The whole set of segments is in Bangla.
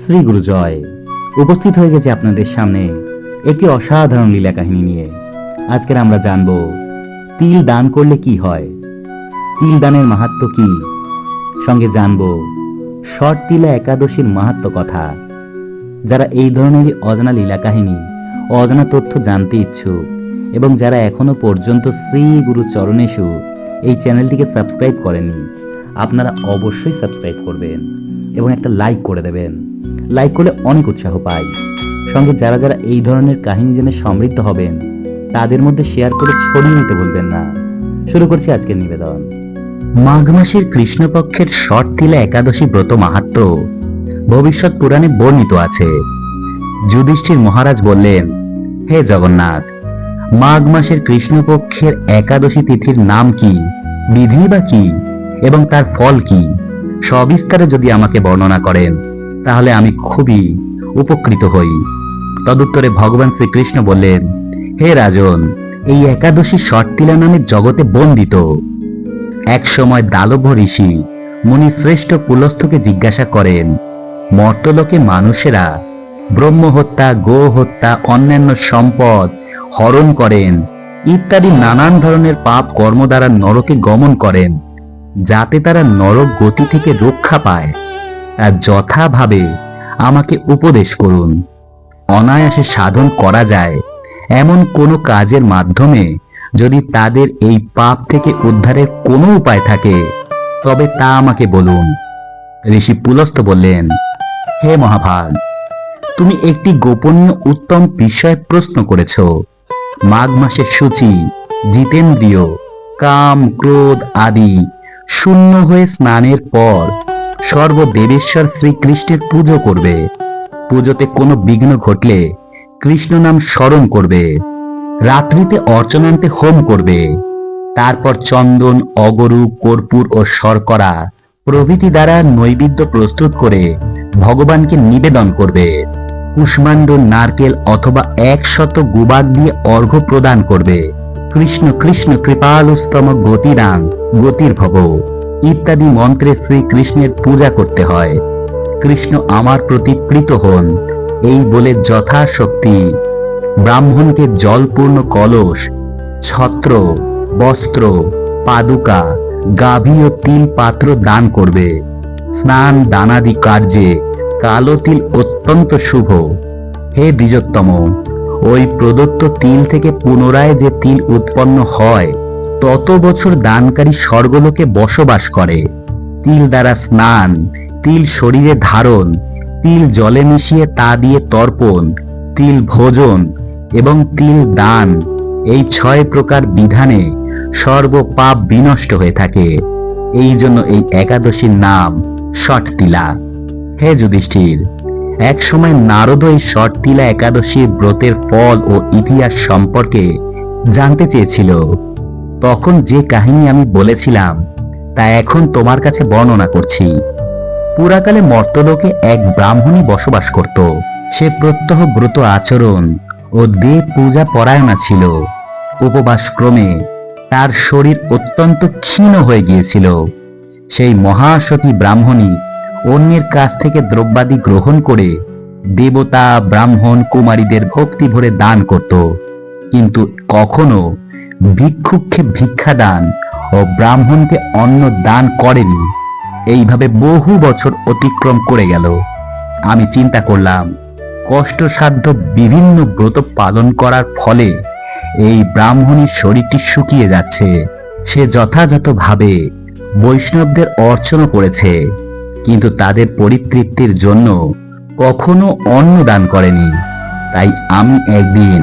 শ্রী গুরু জয় উপস্থিত হয়ে গেছে আপনাদের সামনে একটি অসাধারণ লীলা কাহিনী নিয়ে। আজকের আমরা জানব, তিল দান করলে কি হয়? তিল দানের মাহাত্ম কি? সঙ্গে জানব শর্ট তিলা একাদশীর মাহাত্ম কথা। যারা এই ধরনেরই অজানা লীলা কাহিনী অজানা তথ্য জানতে ইচ্ছুক এবং যারা এখনও পর্যন্ত শ্রী গুরু চরণেশু এই চ্যানেলটিকে সাবস্ক্রাইব করেনি আপনারা অবশ্যই সাবস্ক্রাইব করবেন এবং একটা লাইক করে দেবেন। লাইক করলে অনেক উৎসাহ পাই। সঙ্গে যারা যারা এই ধরনের কাহিনী জেনে সমৃদ্ধ হবেন, তাদের মধ্যে শেয়ার করে ছড়িয়ে নিতে ভুলবেন না। শুরু করছি আজকের নিবেদন। মাঘ মাসের কৃষ্ণপক্ষের শট তিলা একাদশী ব্রত মাহাত্ম ভবিষ্যৎ পুরাণে বর্ণিত আছে। যুধিষ্ঠির মহারাজ বললেন, হে জগন্নাথ, মাঘ মাসের কৃষ্ণপক্ষের একাদশী তিথির নাম কি, বিধি বা কি, এবং তার ফল কি, সবিস্তারে যদি আমাকে বর্ণনা করেন তাহলে আমি খুবই উপকৃত হই। তদুত্তরে ভগবান শ্রীকৃষ্ণ বললেন, হে রাজন, এই একাদশী শর্তিলা নামে জগতে বন্দিত। এক সময় দালভ ঋষি মুনি শ্রেষ্ঠ কুলস্থকে জিজ্ঞাসা করেন, মর্তলোকে মানুষেরা ব্রহ্ম হত্যা গো হত্যা অন্যান্য সম্পদ হরণ করেন, ইত্যাদি নানান ধরনের পাপ কর্ম দ্বারা নরকে গমন করেন, যাতে তারা নরক গতি থেকে রক্ষা পায়। যথাভাবে আমাকে উপদেশ করুন। অনায়াসে সাধন করা যায়। এমন কোনো কাজের মাধ্যমে যদি তাদের এই পাপ থেকে উদ্ধারের কোনো উপায় থাকে, তবে তা আমাকে বলুন। ঋষি পুলস্ত বললেন, হে মহাভাগ, তুমি একটি গোপনীয় উত্তম বিষয় প্রশ্ন করেছ। মাঘ মাসের সূচি, জিতেন্দ্রিয়, কাম, ক্রোধ আদি শূন্য হয়ে স্নানের পর সর্বদেবেশ্বর শ্রীকৃষ্ণের পুজো করবে। পুজোতে কোনো বিঘ্ন ঘটলে কৃষ্ণ নাম স্মরণ করবে। রাত্রিতে অর্চনান্তে হোম করবে। তারপর চন্দন, অগরু, কর্পূর ও শর্করা প্রভৃতি দ্বারা নৈবেদ্য প্রস্তুত করে ভগবানকে নিবেদন করবে। কুষ্মাণ্ড, নারকেল অথবা একশত গুবাদ দিয়ে অর্ঘ্য প্রদান করবে। কৃষ্ণ কৃষ্ণ কৃপালুস্তম গতিরাং গতির ভব ইত্যাদি মন্ত্রে শ্রীকৃষ্ণের পূজা করতে হয়। কৃষ্ণ আমার প্রতি প্রীত হন। এই বলে যথাশক্তি ব্রাহ্মণকে জলপূর্ণ কলস, ছত্র, বস্ত্র, পাদুকা, গাভী ও তিল পাত্র দান করবে। স্নান দানাদি কার্যে কালো তিল অত্যন্ত শুভ। হে দ্বিজোত্তম, ওই প্রদত্ত তিল থেকে পুনরায় যে তিল উৎপন্ন হয় তত বছর দানকারী স্বর্গলোকে বসবাস করে। তিল দ্বারা স্নান, তিল শরীরে ধারণ, তিল জলে মিশিয়ে তা দিয়ে তর্পণ, তিল ভোজন এবং তিল দান এই ছয় প্রকার বিধানে সর্বপাপ বিনষ্ট হয়ে থাকে। এই জন্য এই একাদশীর নাম ষট তিলা। হে যুধিষ্ঠির এক সময় নারদ এই ষট তিলা একাদশীর ব্রতের ফল ও ইতিহাস সম্পর্কে জানতে চেয়েছিল। তখন যে কাহিনী আমি বলেছিলাম, তা এখন তোমার কাছে বর্ণনা করছি। পুরাকালে মর্তলোকে এক ব্রাহ্মণী বসবাস করত। সে প্রত্যহ ব্রত আচরণ ও দেব পূজা পরায়ণা ছিল। উপবাস ক্রমে তার শরীর অত্যন্ত ক্ষীণ হয়ে গিয়েছিল। সেই মহাসতী ব্রাহ্মণী অন্যের কাছ থেকে দ্রব্যাদি গ্রহণ করে দেবতা, ব্রাহ্মণ, কুমারীদের ভক্তি ভরে দান করত। কিন্তু কখনো ভিক্ষুককে ভিক্ষা দান ও ব্রাহ্মণকে অন্ন দান করেনি। এইভাবে বহু বছর অতিক্রম করে গেল। আমি চিন্তা করলাম, কষ্টসাধ্য বিভিন্ন ব্রত পালন করার ফলে এই ব্রাহ্মণীর শরীরটি শুকিয়ে যাচ্ছে। সে যথাযথভাবে বৈষ্ণবদের অর্চনা করেছে, কিন্তু তাদের পরিতৃপ্তির জন্য কখনো অন্ন দান করেনি। তাই আমি একদিন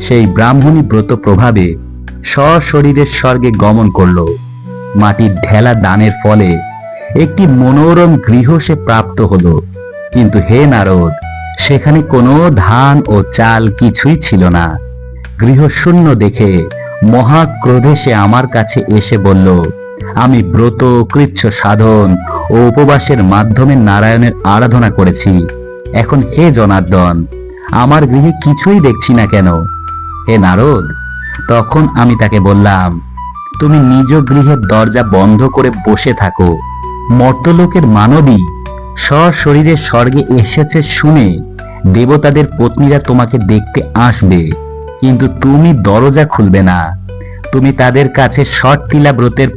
সেই ব্রাহ্মণী ব্রত প্রভাবে সশরীরের স্বর্গে গমন করল। মাটির ঢেলা দানের ফলে একটি মনোরম গৃহ সে প্রাপ্ত হলো। কিন্তু হে নারদ, সেখানে কোনো ধান ও চাল কিছুই ছিল না। গৃহশূন্য দেখে মহাক্রোধে সে আমার কাছে এসে বলল, আমি ব্রত, কৃচ্ছ সাধন ও উপবাসের মাধ্যমে নারায়ণের আরাধনা করেছি। এখন হে জনার্দন, আমার গৃহে কিছুই দেখছি না কেন? হে নারদ, তখন আমি তাকে বললাম, তুমি নিজ গৃহের দরজা বন্ধ করে বসে থাকো। মর্তলোকের মানবী সশরীরে স্বর্গে এসেছে শুনে দেবতাদের পত্নীরা তোমাকে দেখতে আসবে, কিন্তু তুমি দরজা খুলবে না। তুমি তাদের কাছে ষটটিলা ব্রতের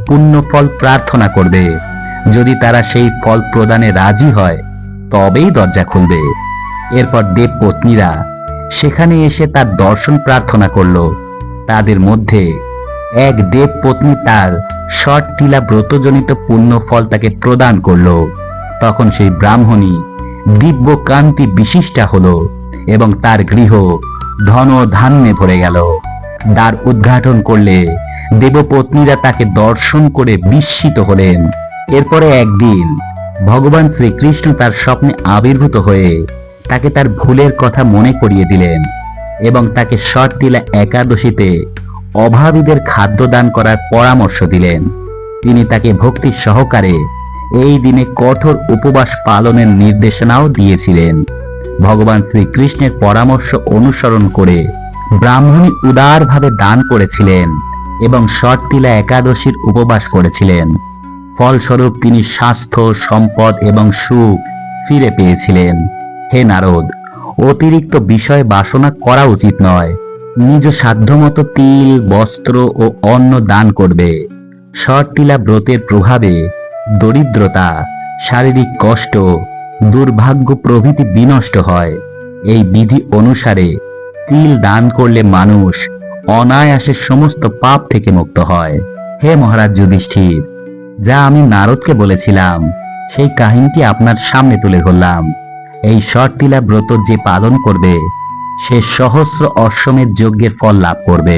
ফল প্রার্থনা করবে। যদি তারা সেই ফল প্রদানে রাজি হয়, তবেই দরজা খুলবে। এরপর দেব পত্নীরা সেখানে এসে তার দর্শন প্রার্থনা করল। তাদের মধ্যে এক দেব পত্নী তার ষটটিলা ব্রতজনিত পুণ্য ফল তাকে প্রদান করল। তখন সেই ব্রাহ্মণী দিব্য কান্তি বিশিষ্টা হলো এবং তার গৃহ ধন ধান্যে ভরে গেল। দ্বার উদ্ঘাটন করলে দেবপত্নীরা তাকে দর্শন করে বিস্মিত হলেন। এরপরে একদিন ভগবান শ্রীকৃষ্ণ তার স্বপ্নে আবির্ভূত হয়ে তাকে তার ভুলের কথা মনে করিয়ে দিলেন এবং তাকে শর্তিলা একাদশীতে অভাবীদের খাদ্য দান করার পরামর্শ দিলেন। তিনি তাকে ভক্তি সহকারে এই দিনে কঠোর উপবাস পালনের নির্দেশনাও দিয়েছিলেন। ভগবান শ্রীকৃষ্ণের পরামর্শ অনুসরণ করে ব্রাহ্মণী উদারভাবে দান করেছিলেন এবং শর্তিলা একাদশীর উপবাস করেছিলেন। ফলস্বরূপ তিনি স্বাস্থ্য, সম্পদ এবং সুখ ফিরে পেয়েছিলেন। হে নারদ, অতিরিক্ত বিষয় বাসনা করা উচিত নয়। নিজ সাধ্যমতো তিল, বস্ত্র ও অন্ন দান করবে। শর্তিলা ব্রতের প্রভাবে দরিদ্রতা, শারীরিক কষ্ট, দুর্ভাগ্য প্রভৃতি বিনষ্ট হয়। এই বিধি অনুসারে তিল দান করলে মানুষ অনায়াসে সমস্ত পাপ থেকে মুক্ত হয়। হে মহারাজ যুধিষ্ঠির, যা আমি নারদকে বলেছিলাম, সেই কাহিনীটি আপনার সামনে তুলে ধরলাম। এই শর্তিলা ব্রত যে পালন করবে, সে সহস্র অশ্বমের যজ্ঞের ফল লাভ করবে।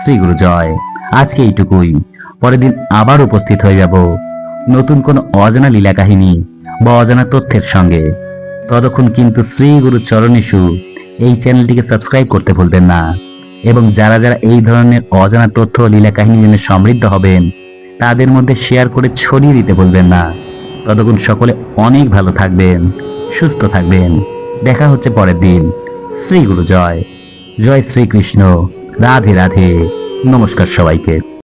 শ্রী গুরু জয়, আজকে এইটুকুই। পরের দিন আবার উপস্থিত হয়ে যাব নতুন কোন অজানা লীলা কাহিনী বা অজানা তথ্যের সঙ্গে। ততক্ষণ কিন্তু শ্রী গুরু চরণেশু এই চ্যানেলটিকে সাবস্ক্রাইব করতে ভুলবেন না এবং যারা যারা এই ধরনের অজানা তথ্য লীলা কাহিনী জেনে সমৃদ্ধ হবেন, তাদের মধ্যে শেয়ার করে ছড়িয়ে দিতে ভুলবেন না। ততক্ষণ সকলে অনেক ভালো থাকবেন। সুস্থ থাকবেন। দেখা হচ্ছে পরের দিন। শ্রী গুরু জয় জয় শ্রীকৃষ্ণ। রাধে রাধে। নমস্কার সবাইকে।